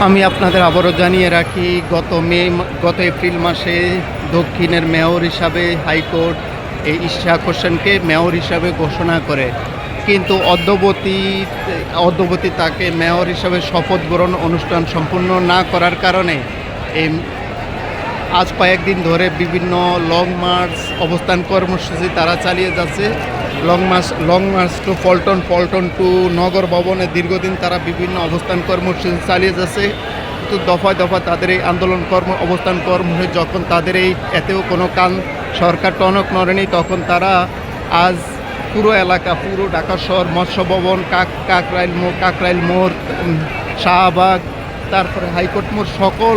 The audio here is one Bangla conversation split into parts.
আমি আপনাদের আবারও জানিয়ে রাখি, গত মে, গত এপ্রিল মাসে দক্ষিণের মেয়র হিসাবে হাইকোর্ট এই ইশাক হোসেনকে মেয়র হিসাবে ঘোষণা করে। কিন্তু অদ্যবতী অদ্যবতী তাকে মেয়র হিসাবে শপথ গ্রহণ অনুষ্ঠান সম্পূর্ণ না করার কারণে এই আজ কয়েকদিন ধরে বিভিন্ন লং মার্চ অবস্থান কর্মসূচি তারা চালিয়ে যাচ্ছে। Long march long march to Paltan Paltan to নগর ভবনে দীর্ঘদিন তারা বিভিন্ন অবস্থান কর্মসূচি চালিয়ে যাচ্ছে। কিন্তু দফায় দফা তাদের এই আন্দোলন কর্ম, অবস্থান কর্মসূচি যখন তাদের এই এতেও কোনো কান সরকার টনক নড়েনি, তখন তারা আজ পুরো এলাকা, পুরো ঢাকা শহর, মৎস্য ভবন, কাক, কাকরাইল মোড় কাকরাইল মোড় শাহবাগ, তারপরে হাইকোর্ট মোড়, সকল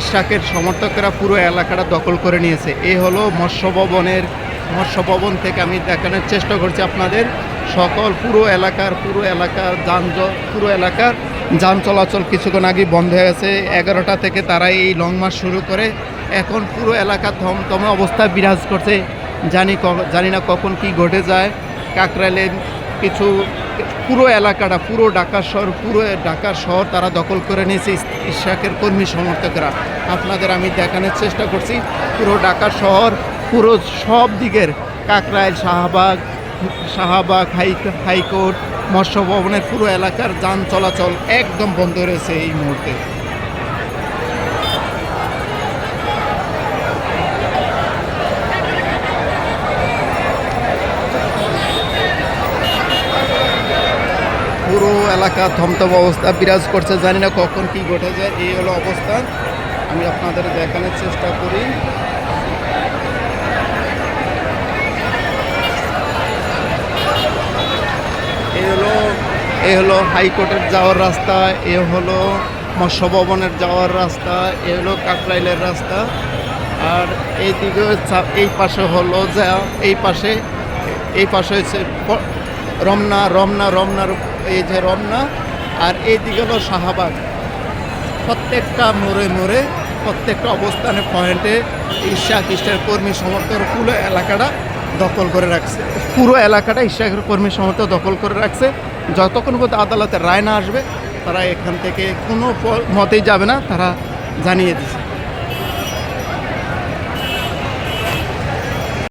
ইশাকের সমর্থকেরা পুরো এলাকাটা দখল করে নিয়েছে। এ হলো মৎস্য ভবনের মৎস্য ভবন থেকে আমি দেখানোর চেষ্টা করছি আপনাদের। সকল পুরো এলাকার পুরো এলাকার যান পুরো এলাকার যান চলাচল কিছুক্ষণ আগে বন্ধ হয়ে গেছে। এগারোটা থেকে তারা এই লং মার্চ শুরু করে এখন পুরো এলাকা থমথম অবস্থা বিরাজ করছে। জানি জানি না কখন কি ঘটে যায়। কাকরাইলের কিছু, পুরো এলাকাটা, পুরো ঢাকা শহর, পুরো ঢাকা শহর তারা দখল করে নিয়েছে ইশাকের কর্মী সমর্থকরা। আপনাদের আমি দেখানোর চেষ্টা করছি। পুরো ঢাকা শহর পুরো সব দিকের Kakrail, Shahbag Shahbag, high high court মৎস্য ভবনের পুরো এলাকার যান চলাচল একদম বন্ধ রয়েছে এই মুহূর্তে। পুরো এলাকা থমথম অবস্থা বিরাজ করছে, জানি না কখন কি ঘটে যায় এই হলো অবস্থা আমি আপনাদের দেখানোর চেষ্টা করি এই হলো এই হলো হাইকোর্টের যাওয়ার রাস্তা, এ হলো মৎস্য ভবনের যাওয়ার রাস্তা, এ হলো কাকরাইলের রাস্তা। আর এই দিকে এই পাশে হলো যা, এই পাশে এই পাশে হচ্ছে রমনা রমনা, রমনার এই যে রমনা, আর এই দিকে হলো শাহবাগ। প্রত্যেকটা মোড়ে মোড়ে, প্রত্যেকটা অবস্থানে পয়েন্টে ঈশা খ্রিস্টের কর্মী সমর্থক পুরো এলাকাটা দখল করে রাখছে। পুরো এলাকাটা ঈশাকের কর্মী সমর্থক দখল করে রাখছে। যতক্ষণ পর্যন্ত আদালতের রায় না আসবে, তারা এখান থেকে কোনো মতেই যাবে না, তারা জানিয়ে দিচ্ছে।